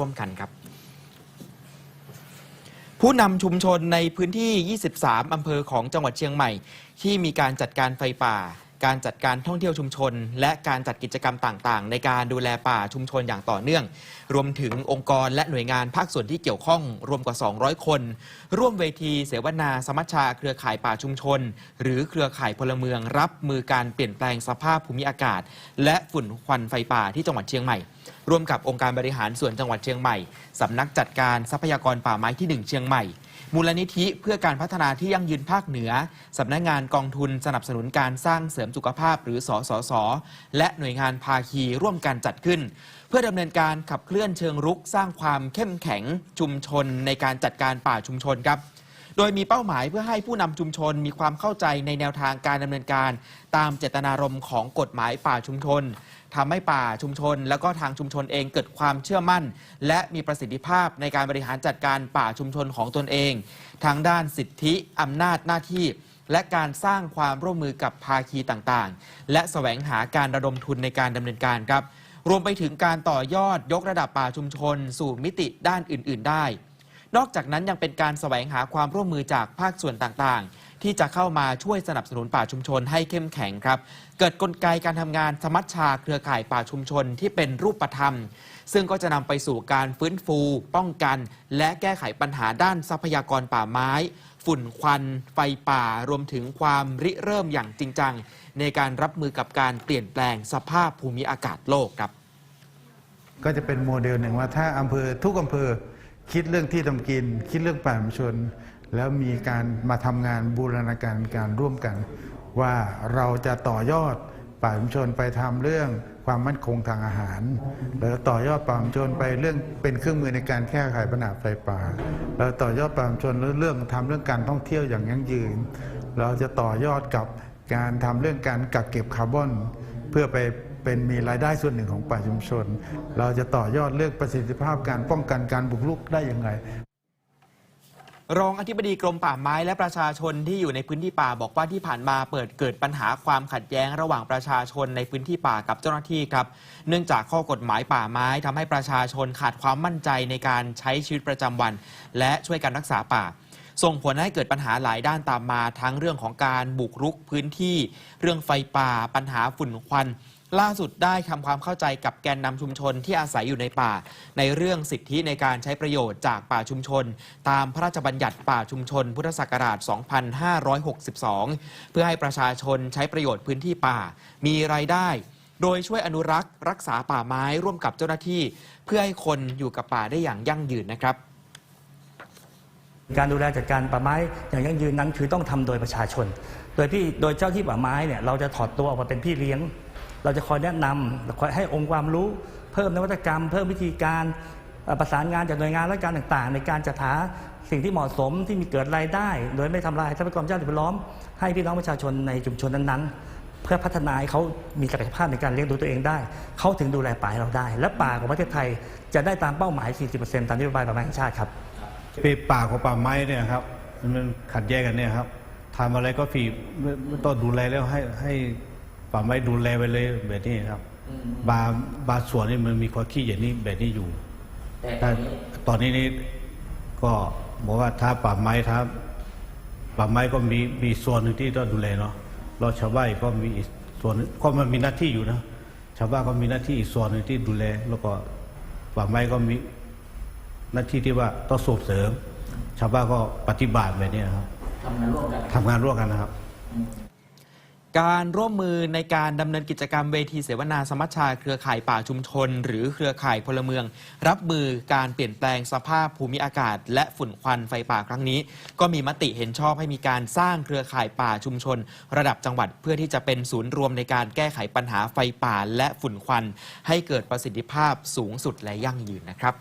ร่วมกันครับ ผู้นำชุมชนในพื้นที่ 23 อำเภอของจังหวัดเชียงใหม่ ที่มีการจัดการไฟป่า การจัดการท่องเที่ยวชุมชน และการจัดกิจกรรมต่างๆ ในการดูแลป่าชุมชนอย่างต่อเนื่อง รวมถึงองค์กรและหน่วยงานภาคส่วนที่เกี่ยวข้อง รวมกว่า 200 คน ร่วมเวทีเสวนาสมัชชาเครือข่ายป่าชุมชน หรือเครือข่ายพลเมืองรับมือการเปลี่ยนแปลงสภาพภูมิอากาศ และฝุ่นควันไฟป่าที่จังหวัดเชียงใหม่ร่วมกับองค์การบริหารส่วนจังหวัดเชียงใหม่สำนักจัดการทรัพยากรป่าไม้ที่ 1 เชียงใหม่ มูลนิธิเพื่อการพัฒนาที่ยั่งยืนภาคเหนือ สำนักงานกองทุนสนับสนุนการสร้างเสริมสุขภาพหรือสสส และหน่วยงานภาคีร่วมกันจัดขึ้น เพื่อดำเนินการขับเคลื่อนเชิงรุกสร้างความเข้มแข็งชุมชนในการจัดการป่าชุมชนครับ ดยมีเป้าหมายเพื่อให้ผู้นำชุมชนมีความเข้าใจในแนวทางการดำเนินการ ตามเจตนารมณ์ของกฎหมายป่าชุมชนทำให้ป่าชุมชน แล้วก็ทางชุมชนเองเกิดความเชื่อมั่น และมีประสิทธิภาพในการบริหารจัดการป่าชุมชนของตนเอง ทางด้านสิทธิอำนาจหน้าที่ และการสร้างความร่วมมือกับภาคีต่างๆ และแสวงหาการระดมทุนในการดำเนินการครับ รวมไปถึงการต่อยอดยกระดับป่าชุมชน สู่มิติด้านอื่น ๆ ได้ นอกจากนั้นยังเป็นการแสวงหาความร่วมมือจากภาคส่วนต่างๆ ที่จะเข้ามาช่วยสนับสนุนป่าชุมชนให้เข้มแข็งครับ เกิดกลไกการทำงานสมัชชาเครือข่ายป่าชุมชนที่เป็นรูปธรรม ซึ่งก็จะนำไปสู่การฟื้นฟู ป้องกัน และแก้ไขปัญหาด้านทรัพยากรป่าไม้ ฝุ่นควัน ไฟป่ารวมถึงความริเริ่มอย่างจริงจัง ในการรับมือกับการเปลี่ยนแปลงสภาพภูมิอากาศโลกครับก็จะเป็นโมเดลหนึ่งว่าถ้าอำเภอทุกอำเภอ คิดเรื่องที่ทำกิน คิดเรื่องป่าชุมชน แล้วมีการมาทำงานบูรณาการการร่วมกัน ว่าเราจะต่อยอดป่าชุมชนไปทำเรื่องความมั่นคงทางอาหาร แล้วต่อยอดป่าชุมชนไปเรื่องเป็นเครื่องมือในการแก้ไขปัญหาไฟป่า แล้วต่อยอดป่ามชนเรื่องทำเรื่องการท่องเที่ยวอย่างยั่งยืน เราจะต่อยอดกับการทำเรื่องการกักเก็บคาร์บอนเพื่อไป เป็นมีรายได้ส่วนหนึ่งของป่าชุมชน เราจะต่อยอดเรื่องประสิทธิภาพการป้องกันการบุกรุกได้อย่างไรรองอธิบดีกรมป่าไม้และประชาชนที่อยู่ในพื้นที่ป่าบอกว่าที่ผ่านมาเปิดเกิดปัญหาความขัดแย้งระหว่างประชาชนในพื้นที่ป่ากับเจ้าหน้าที่ครับ เนื่องจากข้อกฎหมายป่าไม้ทำให้ประชาชนขาดความมั่นใจในการใช้ชีวิตประจำวัน และช่วยกันรักษาป่า ส่งผลให้เกิดปัญหาหลายด้านตามมาทั้งเรื่องของการบุกรุกพื้นที่ เรื่องไฟป่า ปัญหาฝุ่นควัน ล่าสุดได้ทำความเข้าใจกับแกนนำชุมชนที่อาศัยอยู่ในป่า ในเรื่องสิทธิในการใช้ประโยชน์จากป่าชุมชน ตามพระราชบัญญัติป่าชุมชน พุทธศักราช 2562 เพื่อให้ประชาชนใช้ประโยชน์พื้นที่ป่า มีรายได้ โดยช่วยอนุรักษ์รักษาป่าไม้ร่วมกับเจ้าหน้าที่ เพื่อให้คนอยู่กับป่าได้อย่างยั่งยืนนะครับการดูแลจัดการป่าไม้อย่างยั่งยืนนั้น คือต้องทำโดยประชาชน โดยพี่โดยเจ้าที่ป่าไม้เนี่ยเราจะถอดตัวออกมาเป็นพี่เลี้ยง เราจะคอยแนะนำคอยให้องค์ความรู้ เพิ่มนวัตกรรม เพิ่มวิธีการประสานงานจากหน่วยงานราชการต่างๆ ในการจัดหาสิ่งที่เหมาะสมที่มีเกิดรายได้ โดยไม่ทำลายทรัพยากรชาติแวดล้อม ให้พี่น้องประชาชนในชุมชนนั้นๆ เพื่อพัฒนาให้เขามีศักยภาพในการเลี้ยงดูตัวเองได้ เขาถึงดูแลป่าเราได้ และป่าของประเทศไทยจะได้ตามเป้าหมาย 40%ตามนโยบายป่าไม้แห่งชาติครับปีป่าของป่าไม้เนี่ยครับมันขัดแย้งกันเนี่ยครับทำอะไรก็ฝีไม่ต้องดูแลแล้วให้ให้ ป่าไม้ดูแลไปเลยแบบนี้ครับบางบางส่วนนี่มันมีความขี้อย่างนี้แบบนี้อยู่ แต่ตอนนี้นี่ก็บอกว่าถ้าป่าไม้ถ้าป่าไม้ก็มีมีส่วนหนึ่งที่ต้องดูแลเนาะเราชาวบ้านก็มีอีกส่วนหนึ่งก็มันมีหน้าที่อยู่นะชาวบ้านก็มีหน้าที่อีกส่วนหนึ่งที่ดูแล แล้วก็ป่าไม้ก็มีหน้าที่ที่ว่าต้องส่งเสริม ชาวบ้านก็ปฏิบัติแบบนี้นะครับทำงานร่วมกันทำงานร่วมกันนะครับ การร่วมมือในการดำเนินกิจกรรมเวทีเสวนาสมัชชา เครือข่ายป่าชุมชน หรือเครือข่ายพลเมือง รับมือการเปลี่ยนแปลงสภาพภูมิอากาศ และฝุ่นควันไฟป่าครั้งนี้ ก็มีมติเห็นชอบให้มีการสร้างเครือข่ายป่าชุมชน ระดับจังหวัดเพื่อที่จะเป็นศูนย์รวมในการแก้ไขปัญหาไฟป่าและฝุ่นควัน ให้เกิดประสิทธิภาพสูงสุดและยั่งยืนนะครับ